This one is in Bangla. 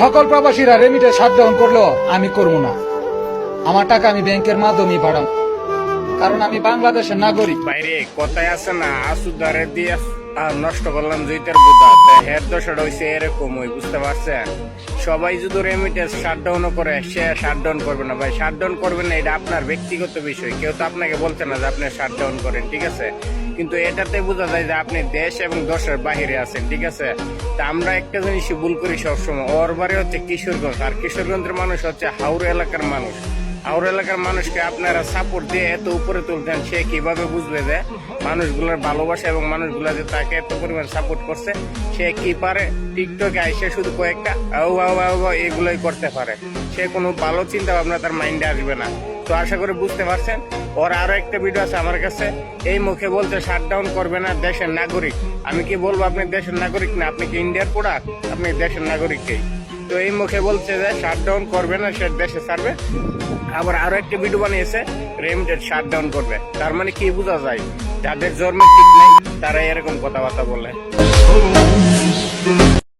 সকল প্রবাসীরা রেমিটে শাটডাউন করল, আমি করব না। আমার টাকা আমি ব্যাংকের মাধ্যমে পাঠাম কারণ আমি বাংলাদেশের নাগরিক। বাইরে কথায় আছে না আসুদারে দিয়ে আর নষ্ট করলাম জুইতের বুদা হের দশাটা হয়েছে এরকম ওই, বুঝতে পারছেন? সবাই যদি রেমিটেন্স শাটডাউন করে, সে শাটডাউন করবে না। ভাই শাটডাউন করবে না, এটা আপনার ব্যক্তিগত বিষয়। কেউ তো আপনাকে বলছে না যে আপনি শাটডাউন করেন, ঠিক আছে? কিন্তু এটাতে বোঝা যায় যে আপনি দেশ এবং দেশের বাহিরে আছেন, ঠিক আছে? তা আমরা একটা জিনিসই ভুল করি সবসময়। ওর বাড়ি হচ্ছে কিশোরগঞ্জ, আর কিশোরগঞ্জের মানুষ হচ্ছে হাওড়া এলাকার মানুষ। হাওড় এলাকার মানুষকে আপনারা সাপোর্ট দিয়ে এত উপরে তুলতেন, সে কীভাবে বুঝবে যে মানুষগুলোর ভালোবাসা এবং মানুষগুলো যে তাকে এত পরিমাণ সাপোর্ট করছে, সে কি পারে? টিকটকে আইসে শুধু কয়েকটা আউ আউ আউ এগুলোই করতে পারে। সে কোনো ভালো চিন্তা ভাবনা তার মাইন্ডে আসবে না। তো আশা করে বুঝতে পারছেন। ওর আরও একটা ভিডিও আছে আমার কাছে। এই মুখে বলছে শাটডাউন করবে না দেশের নাগরিক। আমি কি বলব, আপনি দেশের নাগরিক না? আপনি কি ইন্ডিয়ার প্রোডাক্ট আপনি দেশের নাগরিককেই তো এই মুখে বলছে যে শাটডাউন করবে না, সে দেশে ছাড়বে। আবার আরও একটা ভিডিও বানিয়েছে রেমিটেড শাটডাউন করবে। তার মানে কি বোঝা যায়? যাদের জন্মে ঠিক নেই তারা এরকম কথাবার্তা বলে।